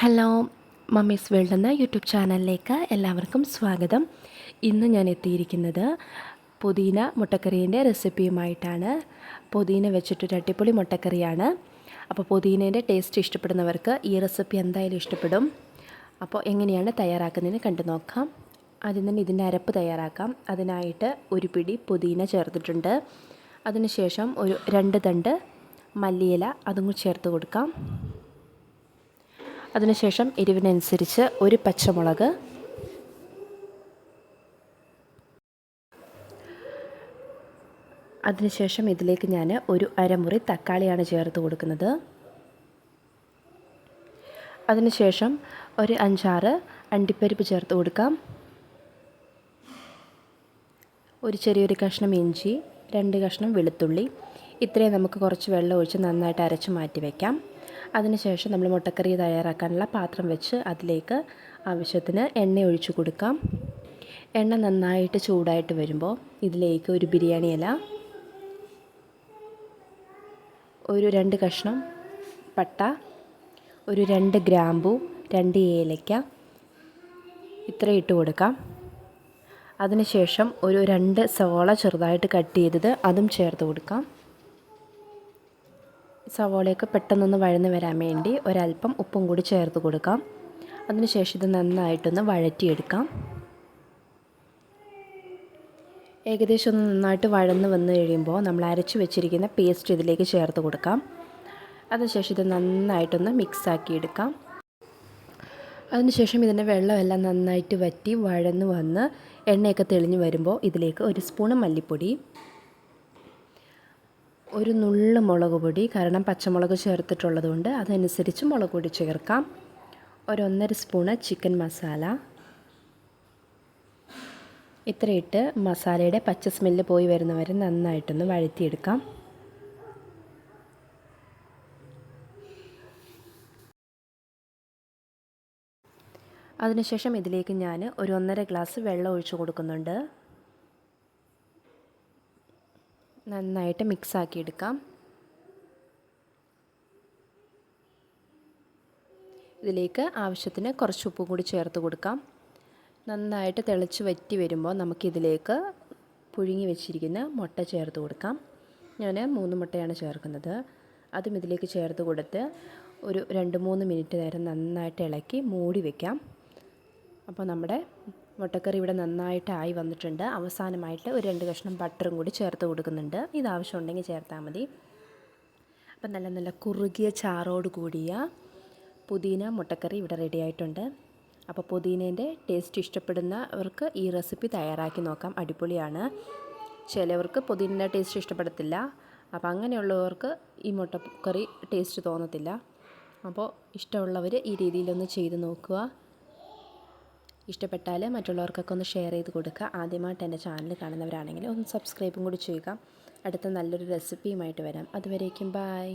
Hello mummies world എന്ന YouTube ചാനലിലേക്ക് എല്ലാവർക്കും സ്വാഗതം. ഇന്ന് ഞാൻ എത്തിയിരിക്കുന്നത് പുതിന മുട്ടക്കറീന്റെ റെസിപ്പിയുമായിട്ടാണ്. പുതിന വെച്ചിട്ടൊരു അടിപൊളി മുട്ടക്കറിയാണ്. അപ്പോൾ പുതിനേന്റെ ടേസ്റ്റ് ഇഷ്ടപ്പെടുന്നവർക്ക് ഈ റെസിപ്പി എന്തായാലും ഇഷ്ടപ്പെടും. അപ്പോൾ എങ്ങനെയാണ് തയ്യാറാക്കുന്നതെന്ന് കണ്ടു നോക്കാം. ആദ്യം തന്നെ ഇതിന്റെ അരപ്പ് തയ്യാറാക്കാം. അതിനായിട്ട് ഒരു പിടി പുതിന ചേർത്തിട്ടുണ്ട്. അതിനുശേഷം ഒരു രണ്ട് തണ്ട് മല്ലിയില അതും കൂടി ചേർത്ത് കൊടുക്കാം. അതിനുശേഷം എരിവിനനുസരിച്ച് ഒരു പച്ചമുളക്. അതിനുശേഷം ഇതിലേക്ക് ഞാൻ ഒരു അരമുറി തക്കാളിയാണ് ചേർത്ത് കൊടുക്കുന്നത്. അതിനുശേഷം ഒരു അഞ്ചാറ് അണ്ടിപ്പരിപ്പ് ചേർത്ത് കൊടുക്കാം. ഒരു ചെറിയൊരു കഷ്ണം ഇഞ്ചി രണ്ട് കഷ്ണം വെളുത്തുള്ളി. ഇത്രയും നമുക്ക് കുറച്ച് വെള്ളം ഒഴിച്ച് നന്നായിട്ട് അരച്ച് മാറ്റി വയ്ക്കാം അതിനുശേഷം നമ്മൾ മുട്ടക്കറി തയ്യാറാക്കാനുള്ള പാത്രം വെച്ച് അതിലേക്ക് ആവശ്യത്തിന് എണ്ണ ഒഴിച്ചു കൊടുക്കാം. എണ്ണ നന്നായിട്ട് ചൂടായിട്ട് വരുമ്പോൾ ഇതിലേക്ക് ഒരു ബിരിയാണി ഇല ഒരു രണ്ട് കഷ്ണം പട്ട ഒരു രണ്ട് ഗ്രാമ്പു രണ്ട് ഏലയ്ക്ക ഇത്ര ഇട്ട് കൊടുക്കാം. അതിനുശേഷം ഒരു രണ്ട് സവോള ചെറുതായിട്ട് കട്ട് ചെയ്തത് അതും ചേർത്ത് കൊടുക്കാം. സവോളയൊക്കെ പെട്ടെന്നൊന്ന് വഴന്ന് വരാൻ വേണ്ടി ഒരല്പം ഉപ്പും കൂടി ചേർത്ത് കൊടുക്കാം. അതിനുശേഷം ഇത് നന്നായിട്ടൊന്ന് വഴറ്റിയെടുക്കാം. ഏകദേശം ഒന്ന് നന്നായിട്ട് വഴന്ന് വന്ന് കഴിയുമ്പോൾ നമ്മൾ അരച്ച് വെച്ചിരിക്കുന്ന പേസ്റ്റ് ഇതിലേക്ക് ചേർത്ത് കൊടുക്കാം. അതിനുശേഷം ഇത് നന്നായിട്ടൊന്ന് മിക്സാക്കി എടുക്കാം അതിനുശേഷം ഇതിന്റെ വെള്ളമെല്ലാം നന്നായിട്ട് വറ്റി വഴന്ന് വന്ന് എണ്ണയൊക്കെ തെളിഞ്ഞ് വരുമ്പോൾ ഇതിലേക്ക് ഒരു സ്പൂണ് മല്ലിപ്പൊടി ഒരു നുള്ളു മുളക് പൊടി കാരണം പച്ചമുളക് ചേർത്തിട്ടുള്ളത് കൊണ്ട് അതനുസരിച്ച് മുളക് പൊടി ചേർക്കാം. ഒരൊന്നര സ്പൂണ് ചിക്കൻ മസാല. ഇത്രയിട്ട് മസാലയുടെ പച്ച സ്മെല്ല് പോയി വരുന്നവരെ നന്നായിട്ടൊന്ന് വഴറ്റിയെടുക്കാം. അതിനുശേഷം ഇതിലേക്ക് ഞാൻ ഒരു ഒന്നര ഗ്ലാസ് വെള്ളം ഒഴിച്ചു കൊടുക്കുന്നുണ്ട്. നന്നായിട്ട് മിക്സ് ആക്കിയെടുക്കാം ഇതിലേക്ക് ആവശ്യത്തിന് കുറച്ച് ഉപ്പും കൂടി ചേർത്ത് കൊടുക്കാം. നന്നായിട്ട് തിളച്ച് വറ്റി വരുമ്പോൾ നമുക്കിതിലേക്ക് പുഴുങ്ങി വെച്ചിരിക്കുന്ന മുട്ട ചേർത്ത് കൊടുക്കാം. ഞാൻ മൂന്ന് മുട്ടയാണ് ചേർക്കുന്നത്. അതും ഇതിലേക്ക് ചേർത്ത് കൊടുത്ത് ഒരു രണ്ട് മൂന്ന് മിനിറ്റ് നേരം നന്നായിട്ട് ഇളക്കി മൂടി വയ്ക്കാം അപ്പോൾ നമ്മുടെ മുട്ടക്കറി ഇവിടെ നന്നായിട്ട് ആയി വന്നിട്ടുണ്ട്. അവസാനമായിട്ട് ഒരു രണ്ട് കഷ്ണം ബട്ടറും കൂടി ചേർത്ത് കൊടുക്കുന്നുണ്ട്. ഇത് ആവശ്യമുണ്ടെങ്കിൽ ചേർത്താൽ മതി. അപ്പം നല്ല നല്ല കുറുകിയ ചാറോട് കൂടിയ പുതിന മുട്ടക്കറി ഇവിടെ റെഡി ആയിട്ടുണ്ട്. അപ്പോൾ പുതിനേന്റെ ടേസ്റ്റ് ഇഷ്ടപ്പെടുന്നവർക്ക് ഈ റെസിപ്പി തയ്യാറാക്കി നോക്കാം. അടിപൊളിയാണ്. ചിലവർക്ക് പുതിനേന്റെ ടേസ്റ്റ് ഇഷ്ടപ്പെടത്തില്ല. അപ്പോൾ അങ്ങനെയുള്ളവർക്ക് ഈ മുട്ടക്കറി ടേസ്റ്റ് തോന്നത്തില്ല. അപ്പോൾ ഇഷ്ടമുള്ളവർ ഈ രീതിയിലൊന്ന് ചെയ്ത് നോക്കുക. ഇഷ്ടപ്പെട്ടാൽ മറ്റുള്ളവർക്കൊക്കെ ഒന്ന് ഷെയർ ചെയ്ത് കൊടുക്കുക. ആദ്യമായിട്ട് എന്റെ ചാനൽ കാണുന്നവരാണെങ്കിൽ ഒന്ന് സബ്സ്ക്രൈബും കൂടി ചെയ്യുക. അടുത്ത നല്ലൊരു റെസിപ്പിയുമായിട്ട് വരാം. അതുവരേക്കും ബായ്